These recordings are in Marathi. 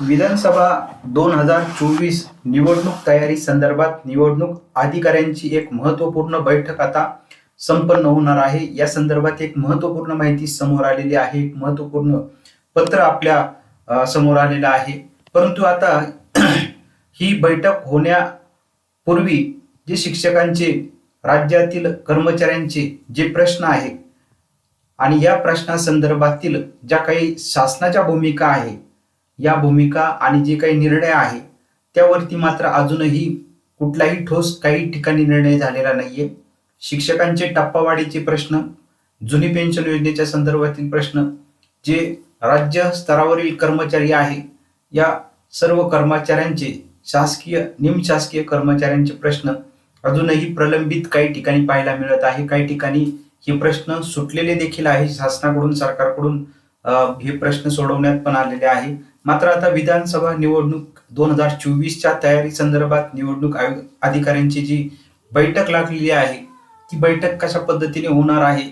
विधानसभा दोन हजार चोवीस निवडणूक तयारी संदर्भात निवडणूक अधिकाऱ्यांची एक महत्त्वपूर्ण बैठक आता संपन्न होणार आहे. या संदर्भात एक महत्त्वपूर्ण माहिती समोर आलेली आहे. एक महत्त्वपूर्ण पत्र आपल्यासमोर आलेलं आहे. परंतु आता ही बैठक होण्यापूर्वी जे शिक्षकांचे राज्यातील कर्मचाऱ्यांचे जे प्रश्न आहे आणि या प्रश्नासंदर्भातील ज्या काही शासनाच्या भूमिका आहे या भूमिका आणि जे काही निर्णय आहे त्यावरती मात्र अजूनही कुठलाही ठोस काही ठिकाणी निर्णय झालेला नाहीये. शिक्षकांचे टप्पावाढीचे प्रश्न जुनी पेन्शन योजनेच्या संदर्भातील प्रश्न जे राज्य स्तरावरील कर्मचारी आहे या सर्व कर्मचाऱ्यांचे शासकीय निमशासकीय कर्मचाऱ्यांचे प्रश्न अजूनही प्रलंबित काही ठिकाणी पाहायला मिळत आहे. काही ठिकाणी हे प्रश्न सुटलेले देखील आहे. शासनाकडून सरकारकडून हे प्रश्न सोडवण्यात पण आलेले आहे. मात्र आता विधानसभा निवडणूक दोन हजार चोवीसच्या तयारी संदर्भात निवडणूक आयोग अधिकाऱ्यांची जी बैठक लागलेली आहे ती बैठक कशा पद्धतीने होणार आहे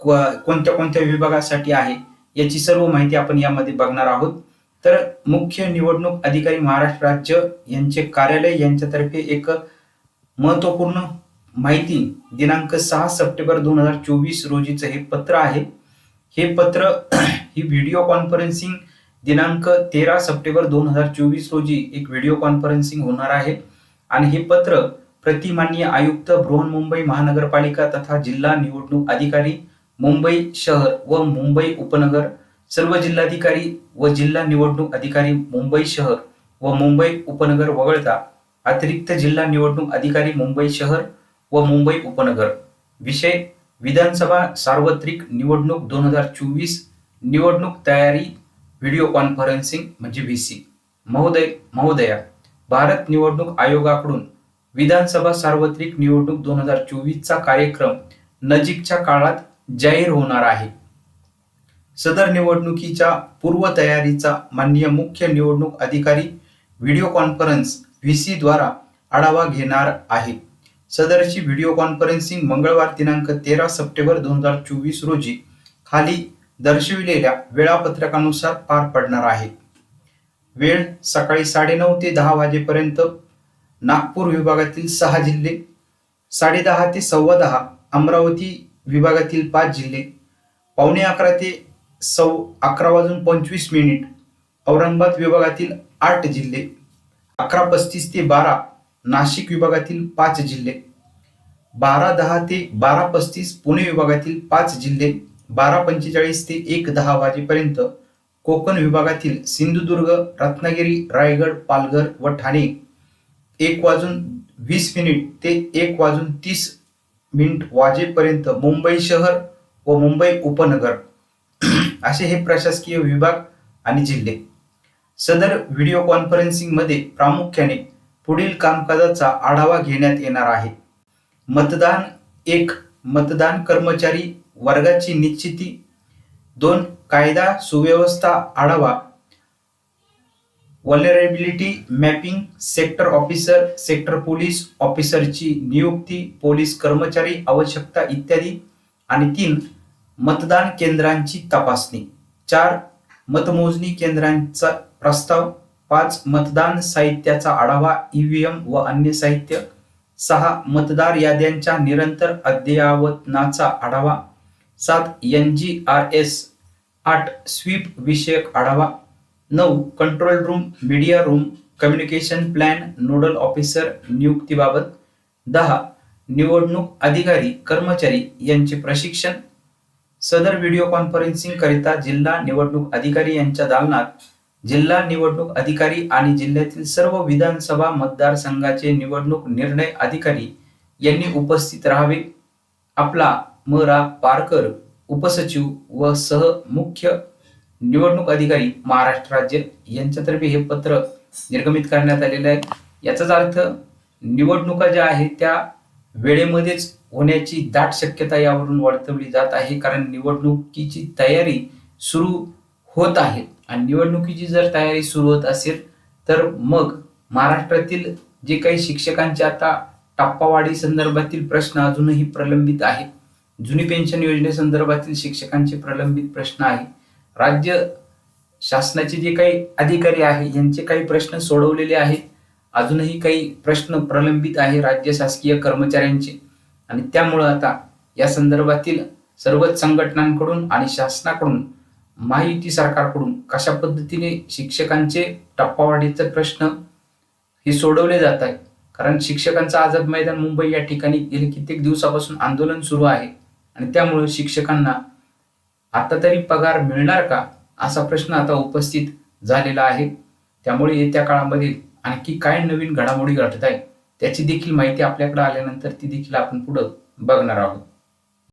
कोणत्या कोणत्या विभागासाठी आहे याची सर्व माहिती आपण यामध्ये बघणार आहोत. तर मुख्य निवडणूक अधिकारी महाराष्ट्र राज्य यांचे कार्यालय यांच्यातर्फे एक महत्त्वपूर्ण माहिती दिनांक सहा सप्टेंबर दोन हजार चोवीस रोजीचं हे पत्र आहे. हे पत्र ही व्हिडिओ कॉन्फरन्सिंग दिनांक तेरा सप्टेंबर दोन हजार चोवीस रोजी एक व्हिडिओ कॉन्फरन्सिंग होणार आहे. आणि हे पत्र प्रतिमाननीय आयुक्त बृहन्मुंबई महानगरपालिका तथा जिल्हा निवडणूक अधिकारी मुंबई शहर व मुंबई उपनगर सर्व जिल्हाधिकारी व जिल्हा निवडणूक अधिकारी मुंबई शहर व मुंबई उपनगर वगळता अतिरिक्त जिल्हा निवडणूक अधिकारी मुंबई शहर व मुंबई उपनगर. विषय विधानसभा सार्वत्रिक निवडणूक दोन हजार चोवीस निवडणूक तयारी व्हिडिओ कॉन्फरन्सिंग म्हणजे व्ही सी. महोदय महोदया भारत निवडणूक आयोगाकडून विधानसभा सार्वत्रिक निवडणूक दोन हजार चोवीसचा कार्यक्रम नजीकच्या काळात जाहीर होणार आहे. सदर निवडणुकीच्या पूर्वतयारीचा माननीय मुख्य निवडणूक अधिकारी व्हिडिओ कॉन्फरन्स व्ही सी द्वारा आढावा घेणार आहे. सदरची व्हिडिओ कॉन्फरन्सिंग मंगळवार दिनांक तेरा सप्टेंबर दोन हजार चोवीस रोजी खाली दर्शविलेल्या वेळापत्रकानुसार पार पडणार आहे. वेळ सकाळी साडेनऊ ते दहा वाजेपर्यंत नागपूर विभागातील सहा जिल्हे साडेदहा ते सव्वा दहा अमरावती विभागातील पाच जिल्हे पावणे अकरा ते सौ अकरा वाजून पंचवीस मिनिट औरंगाबाद विभागातील आठ जिल्हे अकरा पस्तीस ते बारा नाशिक विभागातील पाच जिल्हे बारा दहा ते बारा पस्तीस पुणे विभागातील पाच जिल्हे बारा पंचेचाळीस ते एक दहा वाजेपर्यंत कोकण विभागातील सिंधुदुर्ग रत्नागिरी रायगड पालघर व ठाणे एक वाजून वीस मिनिट ते एक वाजून तीस मिनिट वाजेपर्यंत मुंबई शहर व मुंबई उपनगर असे हे प्रशासकीय विभाग आणि जिल्हे. सदर व्हिडिओ कॉन्फरन्सिंगमध्ये प्रामुख्याने पुढील कामकाजाचा आढावा घेण्यात येणार आहे. मतदान एक मतदान कर्मचारी वर्गाची निश्चिती. दोन कायदा सुव्यवस्था आढावा. Vulnerability mapping sector officer sector police ऑफिसरची नियुक्ती पोलीस कर्मचारी आवश्यकता इत्यादी. आणि तीन मतदान केंद्रांची तपासणी. चार मतमोजणी केंद्रांचा प्रस्ताव. पाच मतदान साहित्याचा आढावा ईव्हीएम व अन्य साहित्य. सहा मतदार याद्यांच्या निरंतर अद्ययावतनाचा आढावा. सात एन जी आर एस आठ स्वीप विषयक आढावा नऊ control room media room communication plan nodal officer नियुक्तीबाबत दहा निवडणूक अधिकारी कर्मचारी यांचे प्रशिक्षण सदर व्हिडिओ कॉन्फरन्सिंग करिता जिल्हा निवडणूक अधिकारी यांच्या दालनात जिल्हा निवडणूक अधिकारी आणि जिल्ह्यातील सर्व विधानसभा मतदारसंघाचे निवडणूक निर्णय अधिकारी यांनी उपस्थित राहावे. आपला म रा पारकर उपसचिव व सह मुख्य निवडणूक अधिकारी महाराष्ट्र राज्य यांच्यातर्फे हे पत्र निर्गमित करण्यात आलेलं आहे. याचाच अर्थ निवडणुका ज्या आहेत त्या वेळेमध्येच होण्याची दाट शक्यता यावरून वर्तवली जात आहे. कारण निवडणुकीची तयारी सुरू होत आहे. आणि निवडणुकीची जर तयारी सुरू होत असेल तर मग महाराष्ट्रातील जे काही शिक्षकांचे आता टप्पावाढी संदर्भातील प्रश्न अजूनही प्रलंबित आहेत. जुनी पेन्शन योजनेसंदर्भातील शिक्षकांचे प्रलंबित प्रश्न आहे. राज्य शासनाचे जे काही अधिकारी आहे यांचे काही प्रश्न सोडवलेले आहेत. अजूनही काही प्रश्न प्रलंबित आहे राज्य शासकीय कर्मचाऱ्यांचे. आणि त्यामुळं आता या संदर्भातील सर्वच संघटनांकडून आणि शासनाकडून महायुती सरकारकडून कशा पद्धतीने शिक्षकांचे टप्पावाढीचे प्रश्न हे सोडवले जात आहे कारण शिक्षकांचं आझाद मैदान मुंबई या ठिकाणी गेले कित्येक दिवसापासून आंदोलन सुरू आहे. आणि त्यामुळे शिक्षकांना आता तरी पगार मिळणार का असा प्रश्न आता उपस्थित झालेला आहे. त्यामुळे येत्या काळामध्ये आणखी काय नवीन घडामोडी घडत आहे त्याची देखील माहिती आपल्याकडे आल्यानंतर ती देखील आपण पुढं बघणार आहोत.